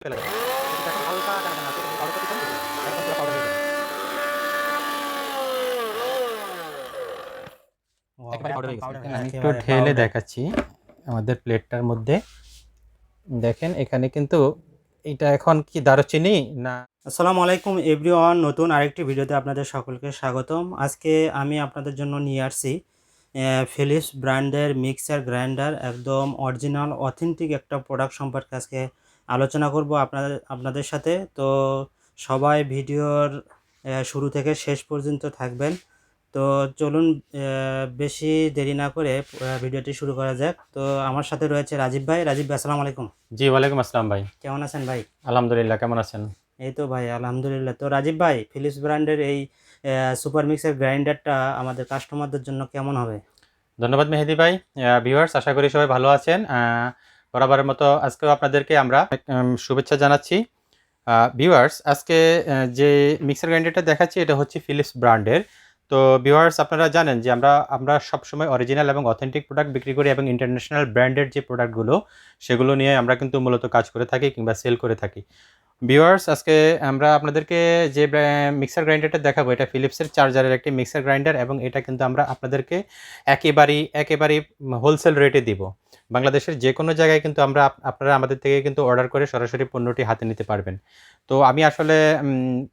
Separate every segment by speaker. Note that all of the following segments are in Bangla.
Speaker 1: হালকা।
Speaker 2: আমি একটু ঢেলে দেখাচ্ছি আমাদের প্লেটটার মধ্যে। দেখেন এখানে কিন্তু এটা এখন কি দারুচিনি না?
Speaker 3: আসসালামু আলাইকুম এভরিওয়ান নতুন আরেকটি ভিডিওতে আপনাদের সকলকে স্বাগতম। আজকে আমি আপনাদের জন্য নিয়ে আসছি ফিলিপস ব্র্যান্ডের মিক্সার গ্রাইন্ডার। একদম অরিজিনাল অথেন্টিক একটা প্রোডাক্ট সম্পর্কে আজকে আলোচনা করব আপনাদের আপনাদের সাথে। তো সবাই ভিডিওর শুরু থেকে শেষ পর্যন্ত থাকবেন। তো চলুন বেশি দেরি না করে ভিডিওটি শুরু করা যাক। তো আমার সাথে রয়েছে রাজীব ভাই। রাজীব ভাই আসসালামু আলাইকুম।
Speaker 2: জি ওয়ালাইকুম আসসালাম ভাই।
Speaker 3: কেমন আছেন ভাই?
Speaker 2: আলহামদুলিল্লাহ কেমন আছেন?
Speaker 3: এই তো ভাই আলহামদুলিল্লাহ। তো রাজীব ভাই ফিলিপস ব্র্যান্ডের এই সুপার মিক্সার গ্রাইন্ডারটা আমাদের কাস্টমারদের জন্য কেমন হবে?
Speaker 2: ধন্যবাদ মেহেদি ভাই। ভিউয়ার্স আশা করি সবাই ভালো আছেন। বরাবরের মতো আজকেও আপনাদেরকে আমরা শুভেচ্ছা জানাচ্ছি। ভিউয়ার্স আজকে যে মিক্সার গ্রাইন্ডারটা দেখাচ্ছি, এটা হচ্ছে ফিলিপস ব্র্যান্ডের তো ভিউয়ার্স আপনারা জানেন যে আমরা আমরা সবসময় অরিজিনাল এবং অথেন্টিক প্রোডাক্ট বিক্রি করি এবং ইন্টারন্যাশনাল ব্র্যান্ডের যে প্রোডাক্টগুলো সেগুলো নিয়ে আমরা কিন্তু মূলত কাজ করে থাকি কিংবা সেল করে থাকি। ভিউয়ার্স, আজকে আমরা আপনাদেরকে যে মিক্সার গ্রাইন্ডারটা দেখাবো, এটা ফিলিপসের চার্জারের একটি মিক্সার গ্রাইন্ডার এবং এটা কিন্তু আমরা আপনাদেরকে একেবারেই একেবারেই হোলসেল রেটে দিব। বাংলাদেশের যে কোনো জায়গায় কিন্তু আমরা আপ- আপনারা আমাদের থেকে কিন্তু অর্ডার করে সরাসরি পণ্যটি হাতে নিতে পারবেন। তো আমি আসলে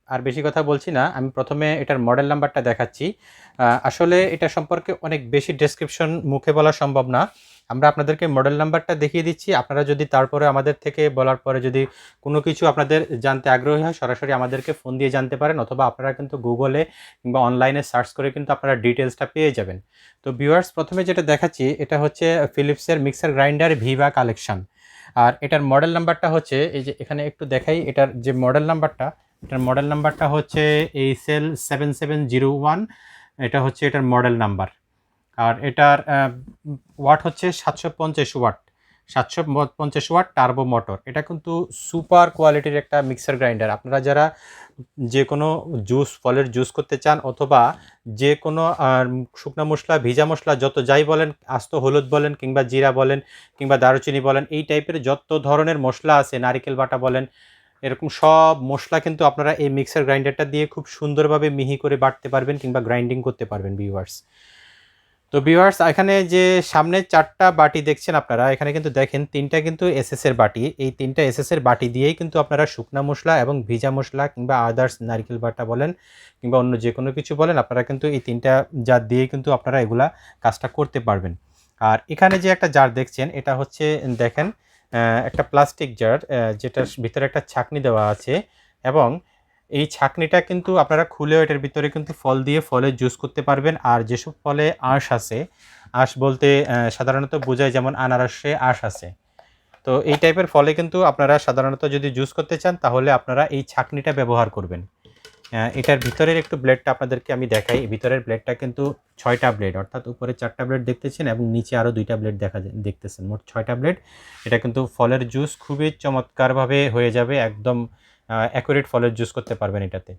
Speaker 2: আর বেশি কথা বলছি না, আমি প্রথমে এটার মডেল নাম্বারটা দেখাচ্ছি। আসলে এটা সম্পর্কে অনেক বেশি ডেসক্রিপশন মুখে বলা সম্ভব না। আমরা আপনাদেরকে মডেল নাম্বারটা দেখিয়ে দিচ্ছি। আপনারা যদি তারপরে আমাদের থেকে বলার পরে যদি কোনো কিছু আপনাদের জানতে আগ্রহী হয়, সরাসরি আমাদেরকে ফোন দিয়ে জানতে পারেন অথবা আপনারা কিন্তু গুগলে কিংবা অনলাইনে সার্চ করে কিন্তু আপনারা ডিটেলসটা পেয়ে যাবেন। তো ভিউয়ার্স প্রথমে যেটা দেখাচ্ছি, এটা হচ্ছে ফিলিপসের মিক্সার গ্রাইন্ডার ভিভা কালেকশন আর এটার মডেল নাম্বারটা হচ্ছে, এই যে এখানে একটু দেখাই, এটার যে মডেল নাম্বারটা এটার মডেল নাম্বারটা হচ্ছে HL seven seven zero one এটা হচ্ছে এটার মডেল নাম্বার আর এটার ওয়াট হচ্ছে সাতশো পঞ্চাশ ওয়াট। সাতশো পঞ্চাশ ওয়াট টার্বো মোটর। এটা কিন্তু সুপার কোয়ালিটির একটা মিক্সার গ্রাইন্ডার। আপনারা যারা যে কোনো জুস, ফলের জুস করতে চান অথবা যে কোনো শুকনো মশলা, ভিজা মশলা, যত যাই বলেন, আস্ত হলুদ বলেন কিংবা জিরা বলেন কিংবা দারুচিনি বলেন, এই টাইপের যত ধরনের মশলা আছে, নারিকেল বাটা বলেন, এরকম সব মশলা কিন্তু আপনারা এই মিক্সার গ্রাইন্ডারটা দিয়ে খুব সুন্দরভাবে মিহি করে বাটতে পারবেন কিংবা গ্রাইন্ডিং করতে পারবেন ভিউয়ার্স তো ভিউয়ার্স, এখানে যে সামনে চারটা বাটি দেখছেন আপনারা, এখানে কিন্তু দেখেন তিনটা কিন্তু এসএস এর বাটি। এই তিনটা এসএস এর বাটি দিয়েই কিন্তু আপনারা শুকনা মশলা এবং ভিজা মশলা কিংবা আদার্স নারকেল বাটা বলেন কিংবা অন্য যে কোনো কিছু বলেন, আপনারা কিন্তু এই তিনটা জার দিয়ে কিন্তু আপনারা এগুলা কাজটা করতে পারবেন। আর এখানে যে একটা জার দেখছেন, এটা হচ্ছে, দেখেন একটা প্লাস্টিক জার যেটার ভিতরে একটা ছাকনি দেওয়া আছে এবং এই ছাকনিটা কিন্তু আপনারা খুলেও এটার ভিতরে কিন্তু ফল দিয়ে ফলের জুস করতে পারবেন। আর যেসব ফলে আঁশ আছে, আঁশ বলতে সাধারণত বোঝায় যেমন আনারসে আঁশ আছে। তো এই টাইপের ফলে কিন্তু আপনারা সাধারণত যদি জুস করতে চান, তাহলে আপনারা এই ছাকনিটা ব্যবহার করবেন। এটার ভিতরের একটু ব্লেডটা আপনাদেরকে আমি দেখাই। ভিতরের ব্লেডটা কিন্তু ছয়টা ব্লেড, অর্থাৎ উপরে চারটা ব্লেড দেখতেছেন এবং নিচে আরও দুইটা ব্লেড দেখা দেখতেছেন। মোট ছয়টা ব্লেড। এটা কিন্তু ফলের জুস খুবই চমৎকারভাবে হয়ে যাবে, একদম অ্যাকুরেট ফলের জুস করতে পারবেন এটাতে।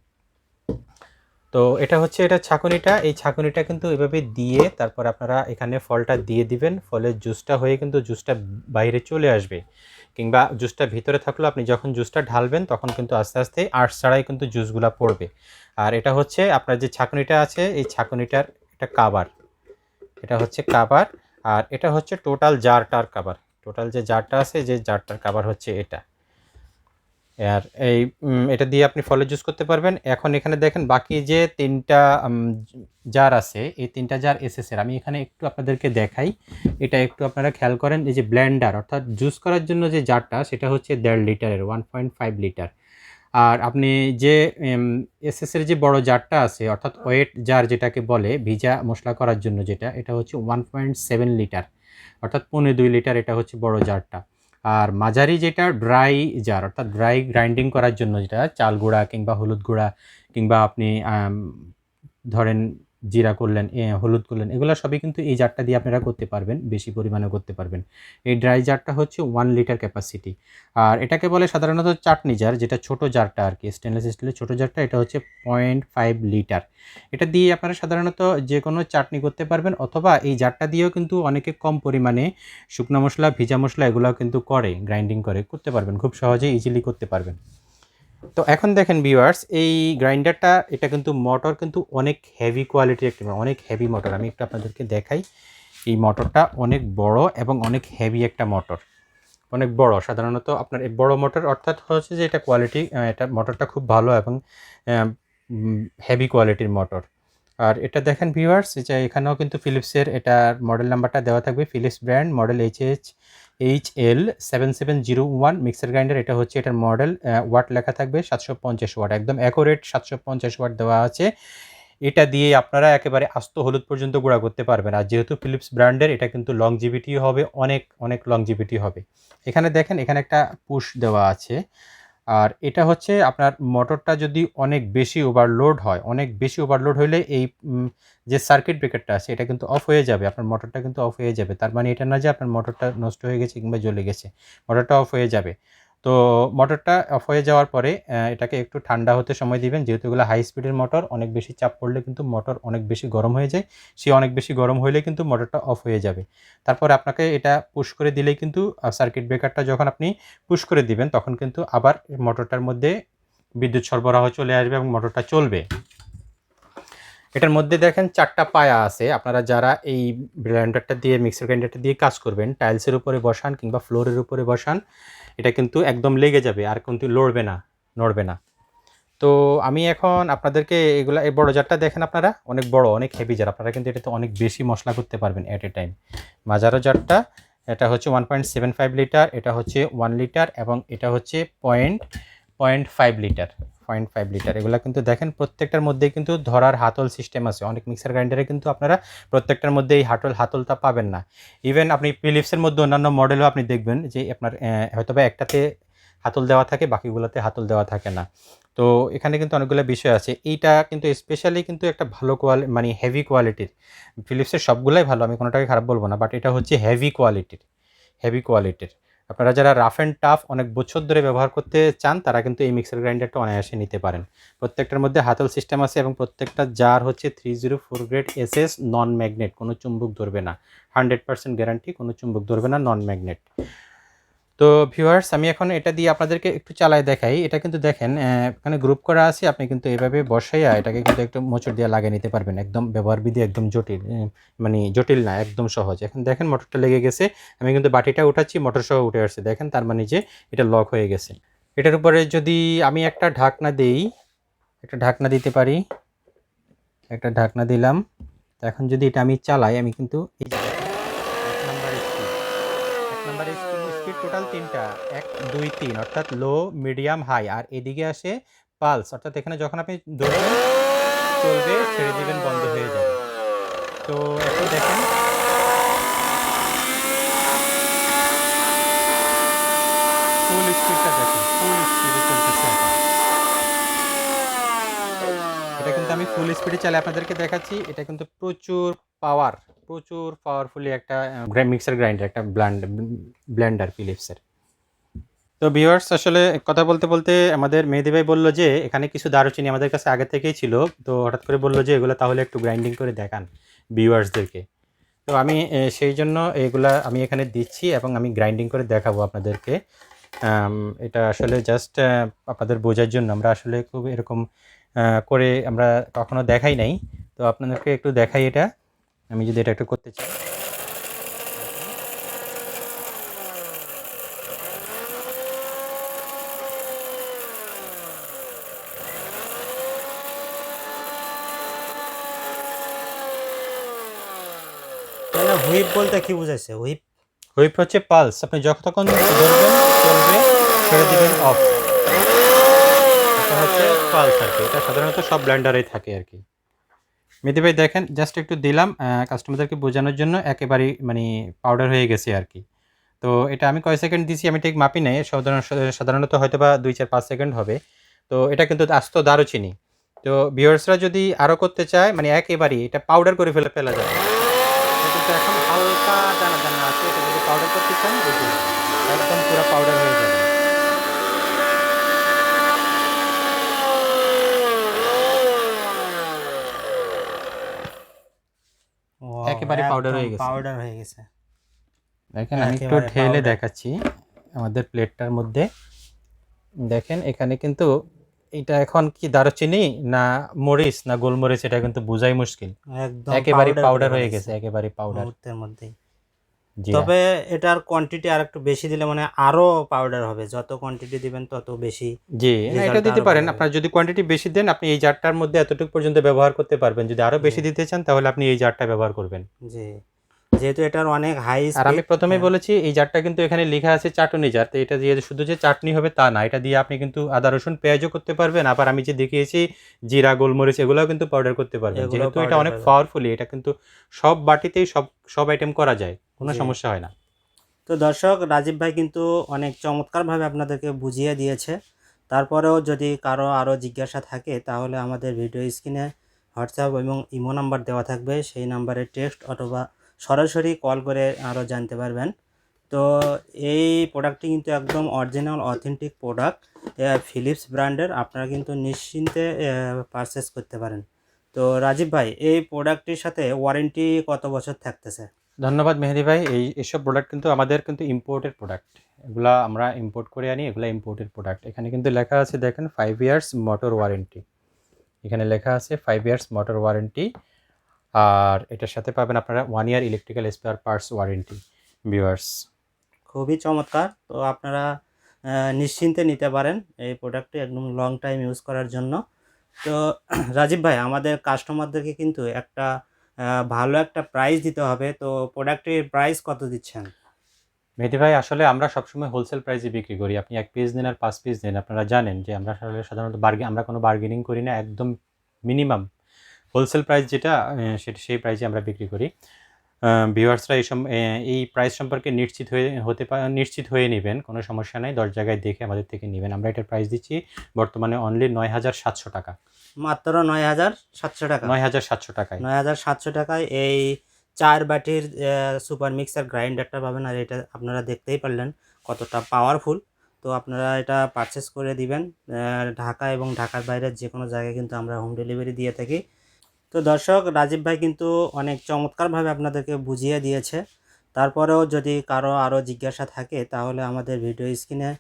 Speaker 2: তো এটা হচ্ছে, এটা ছাঁকুনিটা, এই ছাঁকুনিটা কিন্তু এভাবে দিয়ে তারপর আপনারা এখানে ফলটা দিয়ে দিবেন। ফলের জুসটা হয়ে কিন্তু জুসটা বাইরে চলে আসবে। কিংবা জুসটা ভিতরে থাকলেও আপনি যখন জুসটা ঢালবেন, তখন কিন্তু আস্তে আস্তে আর্টস ছাড়াই কিন্তু জুসগুলা পড়বে। আর এটা হচ্ছে, আপনার যে ছাঁকুনিটা আছে, এই ছাঁকুনিটার এটা কাবার এটা হচ্ছে কাবার আর এটা হচ্ছে টোটাল জারটার কাবার টোটাল যে জারটা আছে, যে জারটার কাবার হচ্ছে এটা। আর এই এটা দিয়ে আপনি ফলের জুস করতে পারবেন। এখন এখানে দেখেন বাকি যে তিনটা জার আছে, এই তিনটা জার এসএস এর। আমি এখানে একটু আপনাদেরকে দেখাই। এটা একটু আপনারা খেয়াল করেন, এই যে ব্ল্যান্ডার অর্থাৎ জুস করার জন্য যে জারটা সেটা হচ্ছে দেড় লিটারের ওয়ান পয়েন্ট ফাইভ লিটার আর আপনি যে এসএস এর যে বড় জারটা আছে, অর্থাৎ ওয়েট জার যেটাকে বলে, ভিজা মশলা করার জন্য যেটা, এটা হচ্ছে ওয়ান পয়েন্ট সেভেন লিটার অর্থাৎ পৌনে দুই লিটার এটা হচ্ছে বড় জারটা আর মাঝারি যেটা ড্রাই জার অর্থাৎ ড্রাই গ্রাইন্ডিং করার জন্য যেটা, চাল গুঁড়া কিংবা হলুদ গুঁড়া কিংবা আপনি ধরেন জিরা করলেন হলুদ করলেন, এগুলো সবই কিন্তু এই জারটা দিয়ে আপনারা করতে পারবেন, বেশি পরিমাণে করতে পারবেন। এই ড্রাই জারটা হচ্ছে ওয়ান লিটার ক্যাপাসিটি আর এটাকে বলে সাধারণত চাটনি জার, যেটা ছোট জারটা আর কি স্টেনলেস স্টিলের ছোট জারটা, এটা হচ্ছে পয়েন্ট ফাইভ লিটার এটা দিয়ে আপনারা সাধারণত যে কোনো চাটনি করতে পারবেন, অথবা এই জারটা দিয়েও কিন্তু অনেকে কম পরিমাণে শুকনো মশলা, ভিজা মশলা এগুলোও কিন্তু করে গ্রাইন্ডিং করে, করতে পারবেন, খুব সহজেই ইজিলি করতে পারবেন। তো এখন দেখেন ভিউয়ার্স এই গ্রাইন্ডারটা, এটা কিন্তু মোটর কিন্তু অনেক হেভি কোয়ালিটির একটি অনেক হেভি মোটর আমি একটু আপনাদেরকে দেখাই, এই মোটরটা অনেক বড় এবং অনেক হেভি একটা মোটর অনেক বড়, সাধারণত আপনার এই বড় মোটর অর্থাৎ হচ্ছে যে এটা কোয়ালিটি এটা মোটরটা খুব ভালো এবং হেভি কোয়ালিটির মোটর আর এটা দেখেন ভিউয়ার্স যে এখানেও কিন্তু ফিলিপসের এটার মডেল নাম্বারটা দেওয়া থাকবে Philips brand model H H H L seven seven zero one mixer grinder এটা হচ্ছে এটার মডেল ওয়াট লেখা থাকবে সাতশো পঞ্চাশ ওয়াট একদম অ্যাকোরেট সাতশো পঞ্চাশ ওয়াট দেওয়া আছে। এটা দিয়ে আপনারা একেবারে আস্ত হলুদ পর্যন্ত গুঁড়া করতে পারবেন। আর যেহেতু ফিলিপস ব্র্যান্ডের এটা কিন্তু লংজিভিটি হবে, অনেক অনেক লংজিভিটি হবে। এখানে দেখেন, এখানে একটা পুশ দেওয়া আছে। আর এটা হচ্ছে আপনার মোটরটা যদি অনেক বেশি ওভারলোড হয়, অনেক বেশি ওভারলোড হলে এই যে সার্কিট ব্রেকারটা আছে, এটা কিন্তু অফ হয়ে যাবে, আপনার মোটরটা কিন্তু অফ হয়ে যাবে। তার মানে এটা না যে আপনার মোটরটা নষ্ট হয়ে গেছে কিংবা জ্বলে গেছে, মোটরটা অফ হয়ে যাবে। তো মোটরটা অফ হয়ে যাওয়ার পরে এটাকে একটু ঠান্ডা হতে সময় দিবেন। যেহেতু এগুলো হাই স্পিডের মোটর অনেক বেশি চাপ পড়লে কিন্তু মোটর অনেক বেশি গরম হয়ে যায়। সে অনেক বেশি গরম হলে কিন্তু মোটরটা অফ হয়ে যাবে। তারপর আপনাকে এটা পুশ করে দিলেই কিন্তু সার্কিট ব্রেকারটা যখন আপনি পুশ করে দিবেন, তখন কিন্তু আবার মোটরটার মধ্যে বিদ্যুৎ সরবরাহ চলে আসবে এবং মোটরটা চলবে। এটার মধ্যে দেখেন চারটা পায়া আছে। আপনারা যারা এই ব্লেন্ডারটা দিয়ে মিক্সার গ্রাইন্ডারটা দিয়ে কাজ করবেন টাইলসের উপরে বসান কিংবা ফ্লোরের উপরে বসান, এটা কিন্তু একদম লেগে যাবে, আর কিন্তু লড়বে না, নড়বে না। তো আমি এখন আপনাদেরকে এগুলা, এই বড় জারটা দেখেন আপনারা, অনেক বড়, অনেক হেভি জার। আপনারা কিন্তু এটাতে অনেক বেশি মশলা করতে পারবেন অ্যাট এ টাইম মাজারো জারটা, এটা হচ্ছে one point seven five litre এটা হচ্ছে ওয়ান লিটার এবং এটা হচ্ছে point point five litre point five litre. এগুলো কিন্তু দেখেন প্রত্যেকটার মধ্যে কিন্তু ধরার হাতল সিস্টেম আছে। অনেক মিক্সার গ্রাইন্ডারে কিন্তু আপনারা প্রত্যেকটার মধ্যে এই হাতল হাতলটা পাবেন না। ইভেন আপনি ফিলিপসের মধ্যে অন্যান্য মডেলও আপনি দেখবেন যে আপনার আহ, হয়তোবা একটাতে হাতল দেওয়া থাকে বাকিগুলোতে হাতল দেওয়া থাকে না। তো এখানে কিন্তু অনেকগুলো বিষয় আছে। এইটা কিন্তু স্পেশালি কিন্তু একটা ভালো কোয়ালি মানে হেভি কোয়ালিটির ফিলিপসের সবগুলোই ভালো আমি কোনোটাকে খারাপ বলব না বাট এটা হচ্ছে হেভি কোয়ালিটির হেভি কোয়ালিটির আপনারা যারা রাফ অ্যান্ড টাফ অনেক বছর ধরে ব্যবহার করতে চান, তারা কিন্তু এই মিক্সার গ্রাইন্ডারটা অনায়াসে নিতে পারেন। প্রত্যেকটার মধ্যে হাতল সিস্টেম আছে এবং প্রত্যেকটা জার হচ্ছে three zero four grade S S non magnet কোনো চুম্বুক ধরবে না। হান্ড্রেড পার্সেন্ট গ্যারান্টি কোনো চুম্বক ধরবে না নন ম্যাগনেট তো ভিউয়ার্স আমি এখন এটা দিয়ে আপনাদেরকে একটু চালায় দেখাই। এটা কিন্তু দেখেন এখানে গ্রুপ করা আছে, আপনি কিন্তু এভাবে বসাইয়া এটাকে কিন্তু একটু মোচড় দিয়ে লাগিয়ে নিতে পারবেন। একদম ব্যবহার বিধি একদম জটিল মানে জটিল না, একদম সহজ। এখন দেখেন মোটরটা লেগে গেছে, আমি কিন্তু বাটিটা উঠাচ্ছি মোটর সহ উঠে আসছে। দেখেন তার মানে যে এটা লক হয়ে গেছে। এটার উপরে যদি আমি একটা ঢাকনা দেই, একটা ঢাকনা দিতে পারি, একটা ঢাকনা দিলাম, তো এখন যদি এটা আমি চালাই, আমি কিন্তু এই যে দেখেন, এক নাম্বার স্পিড এক নাম্বার স্পিড টোটাল তিনটা। এক, দুই, তিন, অর্থাৎ লো, মিডিয়াম, হাই। আর এদিকে আসে পালস। অর্থাৎ এখানে যখন আপনি ধরবেন চলবে, ছেড়ে দিবেন, বন্ধ হয়ে যাবে। তো এখন দেখেন। ফুল স্পিডটা এটা। কিন্তু আমি ফুল স্পিডে চালে আপনাদেরকে দেখাচ্ছি। এটা কিন্তু প্রচুর পাওয়ার প্রচুর পাওয়ারফুলি একটা মিক্সার গ্রাইন্ডার একটা ব্ল্যান্ড ব্লেন্ডার ফিলিপসের তো ভিউয়ার্স আসলে কথা বলতে বলতে আমাদের মেহেদি ভাই বলল যে, এখানে কিছু দারুচিনি আমাদের কাছে আগে থেকেই ছিল, তো হঠাৎ করে বলল যে, এগুলো তাহলে একটু গ্রাইন্ডিং করে দেখান ভিউয়ার্সদেরকে তো আমি সেই জন্য এগুলা আমি এখানে দিচ্ছি এবং আমি গ্রাইন্ডিং করে দেখাবো আপনাদেরকে। এটা আসলে জাস্ট আপনাদের বোঝার জন্য। আমরা আসলে খুব এরকম করে আমরা কখনো দেখাই নাই। তো আপনাদেরকে একটু দেখাই এটা। আমি যদি এটা একটু করতে চাই।
Speaker 3: হুইপ বলতে কি বুঝাইছে? হুইপ?
Speaker 2: হুইপ হচ্ছে পালস। আপনি যতক্ষণ ধরবেন চলবে ছেড়ে দিবেন অফ। এটা হচ্ছে পালস আর কি। এটা সাধারণত সব ব্লেন্ডারেই থাকে আর কি। মেদি ভাই, দেখেন জাস্ট একটু দিলাম কাস্টমারদেরকে বোঝানোর জন্য একেবারেই মানে পাউডার হয়ে গেছে আর কি। তো এটা আমি কয় সেকেন্ড দিছি, আমি ঠিক মাপি নাই, সাধারণ, সাধারণত হয়তো বা দুই চার পাঁচ সেকেন্ড হবে। তো এটা কিন্তু আস্ত দারুচিনি। তো ভিউয়ার্সরা যদি আরও করতে চায় মানে একেবারেই এটা পাউডার করে ফেলে, ফেলা যায় কিন্তু এখন হালকা দানা দানা আছে, এটা যদি পাউডার করতে চান একদম পুরো পাউডার হয়ে যাবে। একেবারে পাউডার হয়ে গেছে।
Speaker 3: পাউডার হয়ে গেছে।
Speaker 2: দেখেন আমি একটু ঢেলে দেখাচ্ছি আমাদের প্লেটটার মধ্যে। দেখেন এখানে কিন্তু এটা এখন কি দারুচিনি না মরিচ না গোলমরিচ এটা কিন্তু বোঝাই মুশকিল।
Speaker 3: একদম
Speaker 2: একেবারে পাউডার হয়ে গেছে। একেবারে পাউডার
Speaker 3: মুহূর্তের মধ্যেই। তবে এটার কোয়ান্টিটি আর একটু বেশি দিলে মানে আরও পাউডার হবে। যত কোয়ান্টিটি দিবেন তত বেশি
Speaker 2: জি। এটা দিতে পারেন। আপনার যদি কোয়ান্টিটি বেশি দেন আপনি এই জারটার মধ্যে এতটুকু পর্যন্ত ব্যবহার করতে পারবেন। যদি আরও বেশি দিতে চান তাহলে আপনি এই জারটা ব্যবহার করবেন।
Speaker 3: যে যেহেতু এটার অনেক হাই
Speaker 2: আর আমি প্রথমে বলেছি এই জারটা কিন্তু এখানে লেখা আছে চাটনি জার। তো এটা দিয়ে শুধু যে চাটনি হবে তা না এটা দিয়ে আপনি কিন্তু আদা রসুন পেঁয়াজও করতে পারবেন। আবার আমি যে দেখিয়েছি জিরা গোলমরিচ এগুলোও কিন্তু পাউডার করতে পারবেন। যেহেতু এটা অনেক। পাওয়ারফুলি এটা কিন্তু সব বাটিতেই সব সব আইটেম করা যায়। কোনো সমস্যা হয় না।
Speaker 3: তো দর্শক রাজীব ভাই কিন্তু অনেক চমৎকারভাবে আপনাদেরকে বুঝিয়ে দিয়েছে। তারপরেও যদি কারও আরও জিজ্ঞাসা থাকে তাহলে আমাদের ভিডিও স্ক্রিনে হোয়াটসঅ্যাপ এবং ইমো নাম্বার দেওয়া থাকবে। সেই নাম্বারে টেক্সট অথবা সরাসরি কল করে আরও জানতে পারবেন। তো এই প্রোডাক্টটি কিন্তু একদম অরিজিনাল অথেন্টিক প্রোডাক্ট ফিলিপস ব্র্যান্ডের। আপনারা কিন্তু নিশ্চিন্তে পারচেস করতে পারেন। তো রাজীব ভাই এই প্রোডাক্টটির সাথে ওয়ারেন্টি কত বছর থাকতেছে?
Speaker 2: ধন্যবাদ মেহেদি ভাই। এই এসব প্রোডাক্ট কিন্তু আমাদের কিন্তু ইম্পোর্টেড প্রোডাক্ট এগুলা আমরা ইম্পোর্ট করে আনি, এগুলা ইম্পোর্টেড প্রোডাক্ট এখানে কিন্তু লেখা আছে, দেখেন ফাইভ ইয়ার্স মোটর ওয়ারেন্টি এখানে লেখা আছে ফাইভ ইয়ার্স মোটর ওয়ারেন্টি আর এটার সাথে পাবেন আপনারা one year electrical spare parts warranty viewers
Speaker 3: খুবই চমৎকার। তো আপনারা নিশ্চিন্তে নিতে পারেন এই প্রোডাক্টটি একদম লং টাইম ইউজ করার জন্য। তো রাজীব ভাই, আমাদের কাস্টমারদেরকে কিন্তু একটা ভালো একটা প্রাইস দিতে হবে। তো প্রোডাক্টের প্রাইস কত দিচ্ছেন?
Speaker 2: মেহেদি ভাই, আসলে আমরা সবসময় হোলসেল প্রাইসে বিক্রি করি। আপনি এক পিস দিন আর পাঁচ পিস দিন, আপনারা জানেন যে আমরা আসলে সাধারণত বার্গে আমরা কোনো বার্গেনিং করি না, একদম মিনিমাম হোলসেল প্রাইস যেটা সেটা সেই প্রাইসে আমরা বিক্রি করি। ভিউয়ার্সরা এই এই প্রাইস সম্পর্কে নিশ্চিত হয়ে, হতে পা, নিশ্চিত হয়ে নেবেন, কোনো সমস্যা নাই, দশ জায়গায় দেখে আমাদের থেকে নেবেন। আমরা এটার প্রাইস দিচ্ছি বর্তমানে অনলি নয় হাজার সাতশো টাকা।
Speaker 3: মাত্র নয় হাজার সাতশো টাকা।
Speaker 2: নয় হাজার সাতশো টাকায়।
Speaker 3: নয় হাজার সাতশো টাকায় এই চার বাটির সুপার মিক্সার গ্রাইন্ডারটা পাবেন আর এটা আপনারা দেখতেই পারলেন কতটা পাওয়ারফুল তো আপনারা এটা পারচেস করে দিবেন ঢাকা এবং ঢাকার বাইরের যে কোনো জায়গায় কিন্তু আমরা হোম ডেলিভারি দিয়ে থাকি। তো দর্শক রাজীব ভাই কিন্তু অনেক চমৎকারভাবে আপনাদেরকে বুঝিয়ে দিয়েছে। তারপরেও যদি কারও আরও জিজ্ঞাসা থাকে তাহলে আমাদের ভিডিও স্ক্রিনে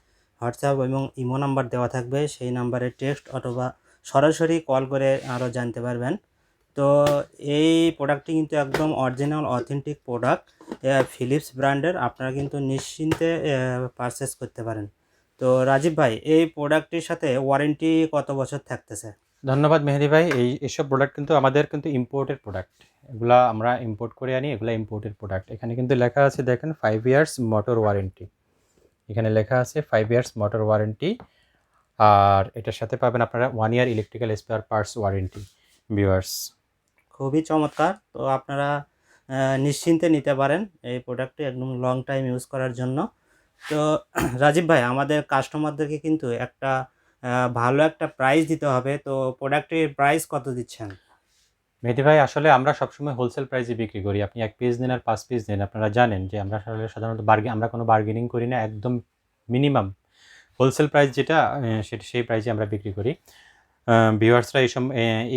Speaker 3: হোয়াটসঅ্যাপ এবং ইমো নাম্বার দেওয়া থাকবে। সেই নাম্বারে টেক্সট অথবা সরাসরি কল করে আরও জানতে পারবেন। তো এই প্রোডাক্টটি কিন্তু একদম অরিজিনাল অথেন্টিক প্রোডাক্ট ফিলিপস ব্র্যান্ডের। আপনারা কিন্তু নিশ্চিন্তে পারচেস করতে পারেন। তো রাজীব ভাই, এই প্রোডাক্টটির সাথে ওয়ারেন্টি কত বছর থাকতেছে?
Speaker 2: ধন্যবাদ মেহেদি ভাই। এই, এসব প্রোডাক্ট কিন্তু আমাদের কিন্তু ইম্পোর্টেড প্রোডাক্ট এগুলা আমরা ইম্পোর্ট করে আনি, এগুলা ইম্পোর্টেড প্রোডাক্ট এখানে কিন্তু লেখা আছে, দেখেন ফাইভ ইয়ার্স মোটর ওয়ারেন্টি এখানে লেখা আছে ফাইভ ইয়ার্স মোটর ওয়ারেন্টি আর এটার সাথে পাবেন আপনারা one year electrical spare parts warranty viewers
Speaker 3: খুবই চমৎকার। তো আপনারা নিশ্চিন্তে নিতে পারেন এই প্রোডাক্টটি একদম লং টাইম ইউজ করার জন্য। তো রাজীব ভাই আমাদের কাস্টমারদেরকে কিন্তু একটা ভালো একটা প্রাইস দিতে হবে। তো প্রোডাক্টের প্রাইস কত দিচ্ছেন?
Speaker 2: মেহেদি ভাই আসলে আমরা সবসময় হোলসেল প্রাইসে বিক্রি করি। আপনি এক পিস দিন আর পাঁচ পিস দিন আপনারা জানেন যে আমরা সাধারণত বার্গে আমরা কোনো বার্গেনিং করি না। একদম মিনিমাম হোলসেল প্রাইস যেটা সেটা সেই প্রাইসে আমরা বিক্রি করি। ভিউয়ার্সরা এই সম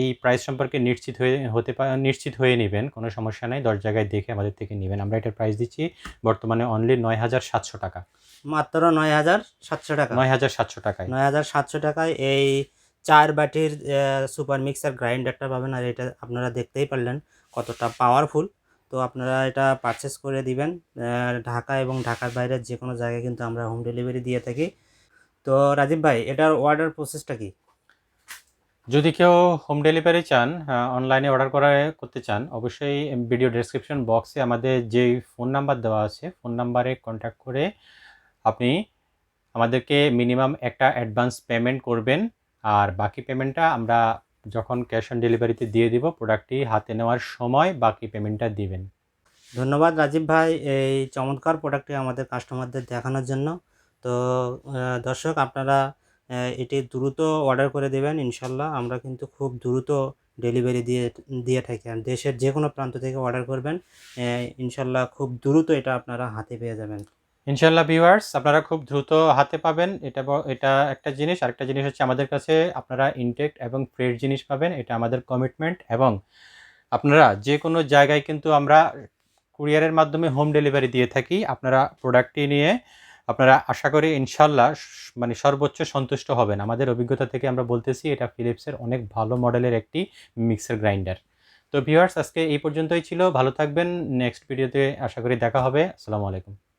Speaker 2: এই প্রাইস সম্পর্কে নিশ্চিত হয়ে হতে পা নিশ্চিত হয়ে নেবেন কোনো সমস্যা নাই দশ জায়গায় দেখে আমাদের থেকে নেবেন। আমরা এটার প্রাইস দিচ্ছি বর্তমানে অনলি নয় হাজার সাতশো টাকা।
Speaker 3: মাত্র নয় হাজার সাতশো টাকা।
Speaker 2: নয় হাজার সাতশো টাকায়।
Speaker 3: নয় হাজার সাতশো টাকায় এই চার বাটির সুপার মিক্সার গ্রাইন্ডারটা পাবেন। আর এটা আপনারা দেখতেই পারলেন কতটা পাওয়ারফুল তো আপনারা এটা পারচেস করে দিবেন ঢাকা এবং ঢাকার বাইরের যে কোনো জায়গায় কিন্তু আমরা হোম ডেলিভারি দিয়ে থাকি। তো রাজীব ভাই এটার অর্ডার প্রসেসটা কি?
Speaker 2: যদি কেউ হোম ডেলিভারি চান অনলাইনে অর্ডার করা করতে চান অবশ্যই ভিডিও ডেসক্রিপশন বক্সে আমাদের যে ফোন নাম্বার দেওয়া আছে ফোন নাম্বারে কন্ট্যাক্ট করে আপনি আমাদেরকে মিনিমাম একটা অ্যাডভান্স পেমেন্ট করবেন। আর বাকি পেমেন্টটা আমরা যখন ক্যাশ অন ডেলিভারিতে দিয়ে দিব প্রোডাক্টটি হাতে নেওয়ার সময় বাকি পেমেন্টটা দিবেন।
Speaker 3: ধন্যবাদ রাজীব ভাই এই চমৎকার প্রোডাক্টটি আমাদের কাস্টমারদের দেখানোর জন্য। তো দর্শক আপনারা এটি দ্রুত অর্ডার করে দেবেন, ইনশাল্লাহ। আমরা কিন্তু খুব দ্রুত ডেলিভারি দিয়ে দিয়ে থাকি। দেশের যে কোনো প্রান্ত থেকে অর্ডার করবেন ইনশাল্লাহ খুব দ্রুত এটা আপনারা হাতে পেয়ে যাবেন।
Speaker 2: ইনশাল্লাহ ভিউয়ার্স আপনারা খুব দ্রুত হাতে পাবেন। এটা এটা একটা জিনিস। আরেকটা জিনিস হচ্ছে আমাদের কাছে আপনারা ইনটেক্ট এবং ফ্রেশ জিনিস পাবেন। এটা আমাদের কমিটমেন্ট এবং আপনারা যে কোনো জায়গায় কিন্তু আমরা কুরিয়ারের মাধ্যমে হোম ডেলিভারি দিয়ে থাকি। আপনারা প্রোডাক্টটি নিয়ে আপনারা আশা করি ইনশাল্লাহ মানে সর্বোচ্চ সন্তুষ্ট হবেন। আমাদের অভিজ্ঞতা থেকে আমরা বলতেছি, এটা ফিলিপসের অনেক ভালো মডেলের একটি মিক্সার গ্রাইন্ডার। তো ভিউয়ার্স, আজকে এই পর্যন্তই ছিল। ভালো থাকবেন। নেক্সট ভিডিওতে আশা করি দেখা হবে। আসসালামু আলাইকুম।